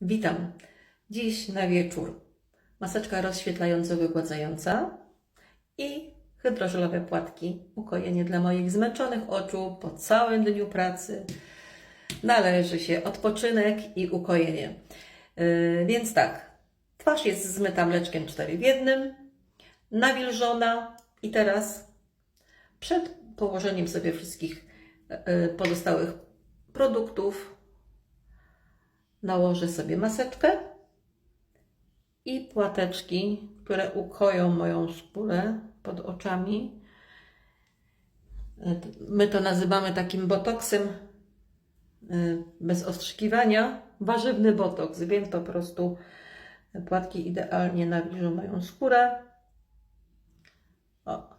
Witam. Dziś na wieczór maseczka rozświetlająco-wygładzająca i hydrożelowe płatki. Ukojenie dla moich zmęczonych oczu po całym dniu pracy. Należy się odpoczynek i ukojenie. Yy, więc tak, twarz jest zmyta mleczkiem 4 w jednym, nawilżona i teraz przed położeniem sobie wszystkich yy, pozostałych produktów nałożę sobie maseczkę i płateczki, które ukoją moją skórę pod oczami. My to nazywamy takim botoksem y, bez ostrzykiwania. Warzywny botoks, więc po prostu płatki idealnie nawilżą moją skórę. O,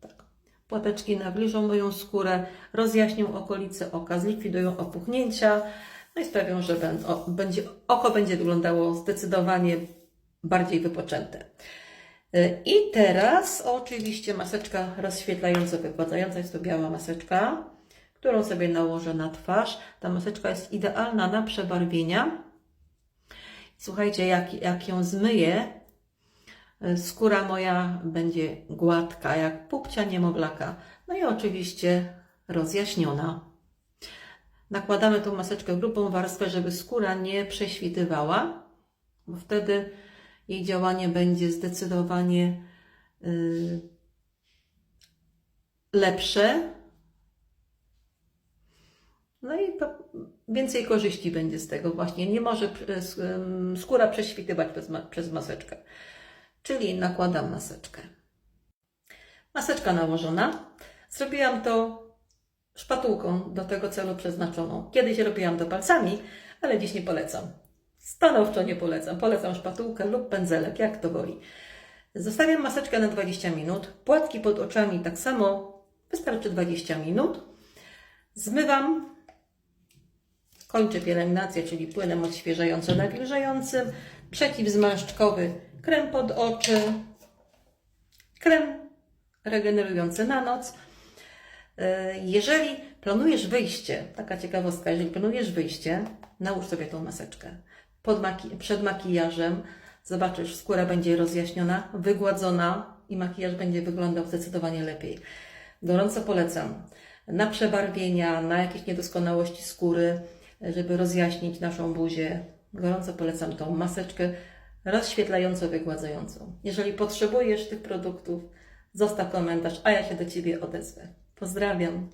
tak. Płateczki nawilżą moją skórę, rozjaśnią okolice oka, zlikwidują opuchnięcia, no i sprawią, że będzie, oko będzie wyglądało zdecydowanie bardziej wypoczęte. Y, I teraz oczywiście maseczka rozświetlająca, wygładzająca, jest to biała maseczka, którą sobie nałożę na twarz. Ta maseczka jest idealna na przebarwienia. Słuchajcie, jak, jak ją zmyję, y, skóra moja będzie gładka, jak pupcia niemowlaka. No i oczywiście rozjaśniona. Nakładamy tą maseczkę grubą warstwę, żeby skóra nie prześwitywała, bo wtedy jej działanie będzie zdecydowanie y, lepsze. No i więcej korzyści będzie z tego właśnie. Nie może y, ym, skóra prześwitywać przez, przez maseczkę. Czyli nakładam maseczkę. Maseczka nałożona. Zrobiłam to szpatułką do tego celu przeznaczoną. Kiedyś robiłam to palcami, ale dziś nie polecam. Stanowczo nie polecam. Polecam szpatułkę lub pędzelek, jak to woli. Zostawiam maseczkę na 20 minut. Płatki pod oczami tak samo. Wystarczy 20 minut. Zmywam. Kończę pielęgnację, czyli płynem odświeżająco-nawilżającym. Przeciwzmarszczkowy krem pod oczy. Krem regenerujący na noc. E, Jeżeli planujesz wyjście, taka ciekawostka, jeżeli planujesz wyjście, nałóż sobie tą maseczkę. Maki- przed makijażem zobaczysz, skóra będzie rozjaśniona, wygładzona i makijaż będzie wyglądał zdecydowanie lepiej. Gorąco polecam na przebarwienia, na jakieś niedoskonałości skóry, żeby rozjaśnić naszą buzię. Gorąco polecam tą maseczkę rozświetlająco wygładzającą. Jeżeli potrzebujesz tych produktów, zostaw komentarz, a ja się do Ciebie odezwę. Pozdrawiam.